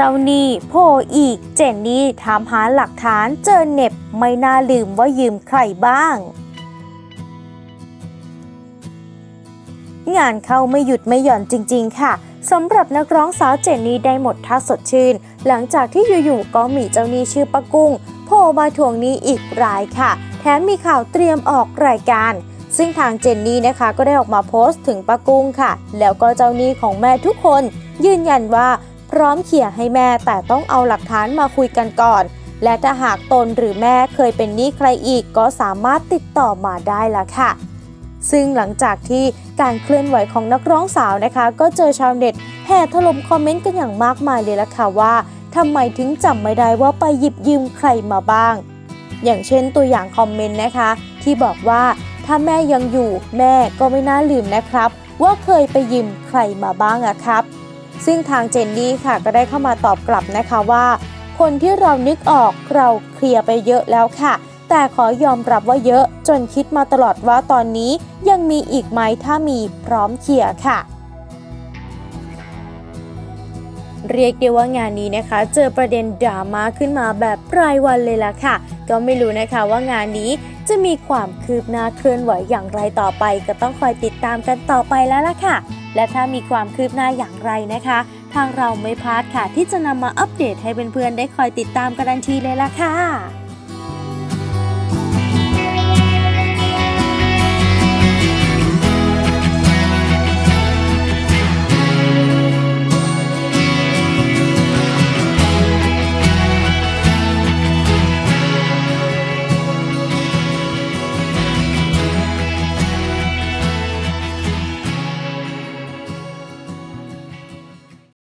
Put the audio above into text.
เจ้าหนี้โผล่อีก เจนนี่ถามหาหลักฐานเจอเน็บไม่น่าลืมว่ายืมใครบ้าง งานเข้าไม่หยุดไม่หย่อนจริง ๆ ค่ะสำหรับนักร้องสาวเจนนี่ได้หมดท่าสดชื่น หลังจากที่อยู่ๆก็มีเจ้าหนี้ชื่อปะกุ้งโผล่มาทวงหนี้อีกรายค่ะ แถมมีข่าวเตรียมออกรายการซึ่งทางเจนนี่นะคะก็ได้ออกมาโพสต์ถึงปะกุ้งค่ะ แล้วก็เจ้าหนี้ของแม่ทุกคน ยืนยันว่า พร้อมเขี่ยให้แม่แต่ต้องเอาหลักฐานมาคุยกันก่อน และถ้าหากตนหรือแม่เคยเป็นหนี้ใครอีกก็สามารถติดต่อมาได้ละค่ะ ซึ่งหลังจากที่การเคลื่อนไหวของนักร้องสาวนะคะ ก็เจอชาวเน็ตแห่ถล่มคอมเมนต์กันอย่างมากมายเลยละค่ะว่าทำไมถึงจำไม่ได้ว่าไปหยิบยืมใครมาบ้าง อย่างเช่นตัวอย่างคอมเมนต์นะคะ ที่บอกว่าถ้าแม่ยังอยู่แม่ก็ไม่น่าลืมนะครับ ว่าเคยไปยืมใครมาบ้างอะครับ ซึ่งทางเจนนี่ค่ะก็ได้เข้ามาตอบกลับนะคะว่า คนที่เรานึกออกเราเคลียร์ไปเยอะแล้วค่ะ แต่ขอยอมรับว่าเยอะจนคิดมาตลอดว่าตอนนี้ยังมีอีกไหมถ้ามีพร้อมเคลียร์ค่ะเรียกได้ว่างานนี้นะคะ เจอประเด็นดราม่าขึ้นมาแบบรายวันเลยล่ะค่ะ ก็ไม่รู้นะคะว่างานนี้จะมีความคืบหน้าเคลื่อนไหวอย่างไรต่อไป ก็ต้องคอยติดตามกันต่อไปแล้วล่ะค่ะ และถ้ามีความคืบหน้าอย่างไรนะคะ ทางเราไม่พลาดค่ะที่จะนำมาอัปเดตให้เพื่อนๆได้คอยติดตามกันทันทีเลยล่ะค่ะ